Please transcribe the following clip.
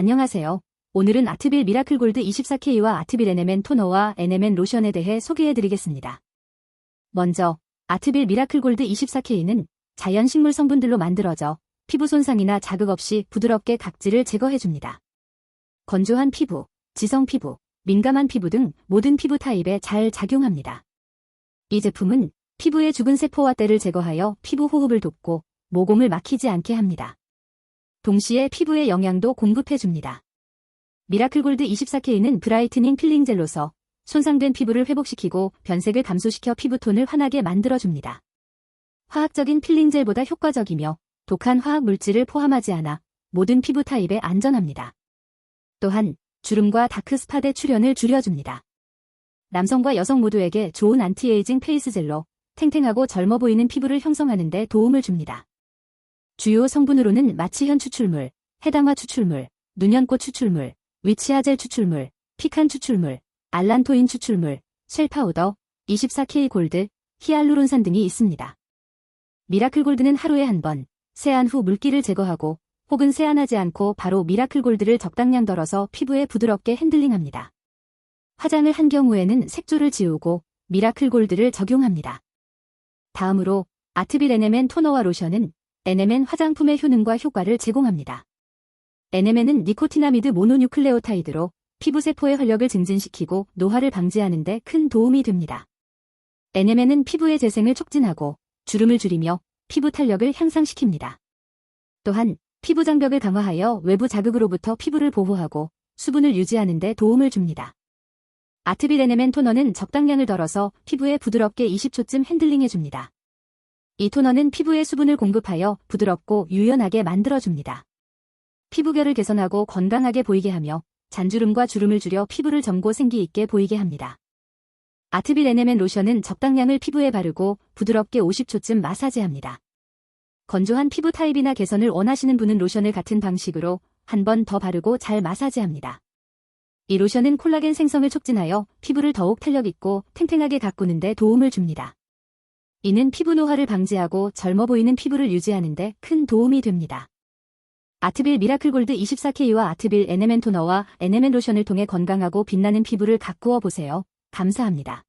안녕하세요. 오늘은 아트빌 미라클 골드 24K와 아트빌 NMN 토너와 NMN 로션에 대해 소개해드리겠습니다. 먼저 아트빌 미라클 골드 24K는 자연 식물 성분들로 만들어져 피부 손상이나 자극 없이 부드럽게 각질을 제거해줍니다. 건조한 피부, 지성 피부, 민감한 피부 등 모든 피부 타입에 잘 작용합니다. 이 제품은 피부의 죽은 세포와 때를 제거하여 피부 호흡을 돕고 모공을 막히지 않게 합니다. 동시에 피부에 영양도 공급해줍니다. 미라클 골드 24K는 브라이트닝 필링 젤로서 손상된 피부를 회복시키고 변색을 감소시켜 피부톤을 환하게 만들어줍니다. 화학적인 필링 젤보다 효과적이며 독한 화학 물질을 포함하지 않아 모든 피부 타입에 안전합니다. 또한 주름과 다크 스팟의 출현을 줄여줍니다. 남성과 여성 모두에게 좋은 안티에이징 페이스 젤로 탱탱하고 젊어 보이는 피부를 형성하는 데 도움을 줍니다. 주요 성분으로는 마취현 추출물, 해당화 추출물, 눈연꽃 추출물, 위치아젤 추출물, 피칸 추출물, 알란토인 추출물, 쉘 파우더, 24K 골드, 히알루론산 등이 있습니다. 미라클 골드는 하루에 한 번, 세안 후 물기를 제거하고 혹은 세안하지 않고 바로 미라클 골드를 적당량 덜어서 피부에 부드럽게 핸들링합니다. 화장을 한 경우에는 색조를 지우고 미라클 골드를 적용합니다. 다음으로 아트빌 NMN 토너와 로션은 NMN 화장품의 효능과 효과를 제공합니다. NMN은 니코티나미드 모노뉴클레오타이드로 피부 세포의 활력을 증진시키고 노화를 방지하는 데 큰 도움이 됩니다. NMN은 피부의 재생을 촉진하고 주름을 줄이며 피부 탄력을 향상시킵니다. 또한 피부 장벽을 강화하여 외부 자극으로부터 피부를 보호하고 수분을 유지하는 데 도움을 줍니다. 아트빌 NMN 토너는 적당량을 덜어서 피부에 부드럽게 20초쯤 핸들링해줍니다. 이 토너는 피부에 수분을 공급하여 부드럽고 유연하게 만들어줍니다. 피부결을 개선하고 건강하게 보이게 하며 잔주름과 주름을 줄여 피부를 젊고 생기 있게 보이게 합니다. 아트빌 NMN 로션은 적당량을 피부에 바르고 부드럽게 50초쯤 마사지합니다. 건조한 피부 타입이나 개선을 원하시는 분은 로션을 같은 방식으로 한 번 더 바르고 잘 마사지합니다. 이 로션은 콜라겐 생성을 촉진하여 피부를 더욱 탄력있고 탱탱하게 가꾸는 데 도움을 줍니다. 이는 피부 노화를 방지하고 젊어 보이는 피부를 유지하는 데 큰 도움이 됩니다. 아트빌 미라클 골드 24K와 아트빌 NMN 토너와 NMN 로션을 통해 건강하고 빛나는 피부를 가꾸어 보세요. 감사합니다.